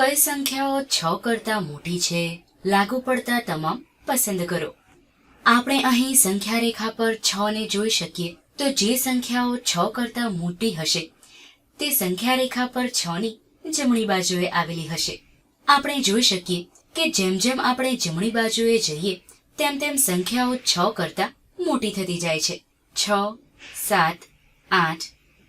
કઈ સંખ્યાઓ છ કરતાં મોટી છે, લાગુ પડતા તમામ પસંદ કરો. આપણે અહીં સંખ્યા રેખા પર છ ને જોઈ શકીએ, તો જે સંખ્યાઓ છ કરતાં મોટી હશે, તે સંખ્યા રેખા પર છ ની જમણી બાજુએ આવેલી હશે. આપણે જોઈ શકીએ કે જેમ જેમ આપણે જમણી બાજુએ જઈએ, તેમ તેમ સંખ્યાઓ છ કરતાં મોટી થતી જાય છે. છ, સાત, આઠ,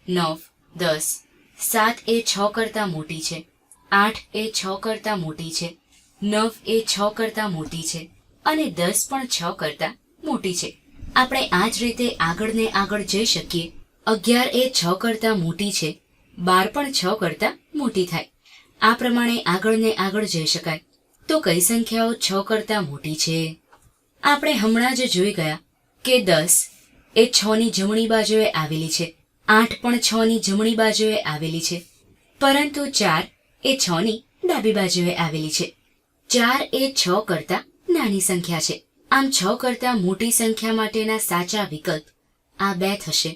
નવ, દસ, સાત એ છ કરતાં મોટી છે. આઠ એ છ કરતાં મોટી છે, નવ એ છ કરતાં મોટી છે અને દસ પણ છ કરતાં મોટી છે. આપણે આ જ રીતે આગળ ને આગળ જઈ શકીએ. અગિયાર એ છ કરતાં મોટી છે, બાર પણ છ કરતાં મોટી થાય. આ પ્રમાણે આગળ ને આગળ જઈ શકાય. તો કઈ સંખ્યાઓ છ કરતાં મોટી છે? આપણે હમણાં જ જોઈ ગયા કે દસ એ છ ની જમણી બાજુએ આવેલી છે, આઠ પણ છ ની જમણી બાજુએ આવેલી છે. પરંતુ ચાર એ છ ની ડાબી બાજુએ આવેલી છે. ચાર એ છ કરતાં નાની સંખ્યા છે. આમ છ કરતાં મોટી સંખ્યા માટેના સાચા વિકલ્પ આ બે થશે.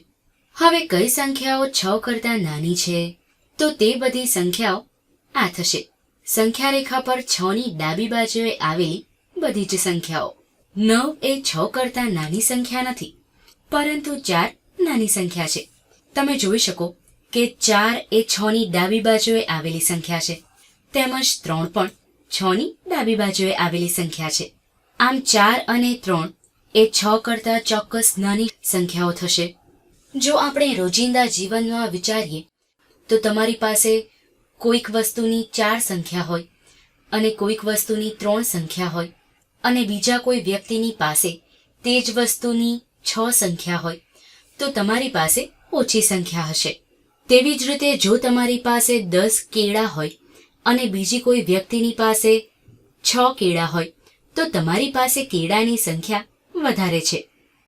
હવે કઈ સંખ્યાઓ છ કરતાં નાની છે? તો તે બધી સંખ્યાઓ આ થશે. સંખ્યા રેખા પર છ ની ડાબી બાજુએ આવેલી બધી જ સંખ્યાઓ. નવ એ છ કરતાં નાની સંખ્યા નથી, પરંતુ ચાર નાની સંખ્યા છે. તમે જોઈ શકો કે ચાર એ છ ની ડાબી બાજુએ આવેલી સંખ્યા છે. તેમજ ત્રણ પણ છ ની ડાબી બાજુએ આવેલી સંખ્યા છે. આમ ચાર અને ત્રણ એ છ કરતાં ચોક્કસ નાની સંખ્યાઓ થશે. જો આપણે રોજિંદા જીવનમાં વિચારીએ, તો તમારી પાસે કોઈક વસ્તુની ચાર સંખ્યા હોય અને કોઈક વસ્તુની ત્રણ સંખ્યા હોય અને બીજા કોઈ વ્યક્તિની પાસે તે જ વસ્તુની છ સંખ્યા હોય, તો તમારી પાસે ઓછી સંખ્યા હશે. તેવી જ રીતે જો તમારી પાસે દસ કેળા હોય અને બીજી કોઈ વ્યક્તિની પાસે છ કેળા હોય, તો તમારી પાસે કેળાની સંખ્યા વધારે છે.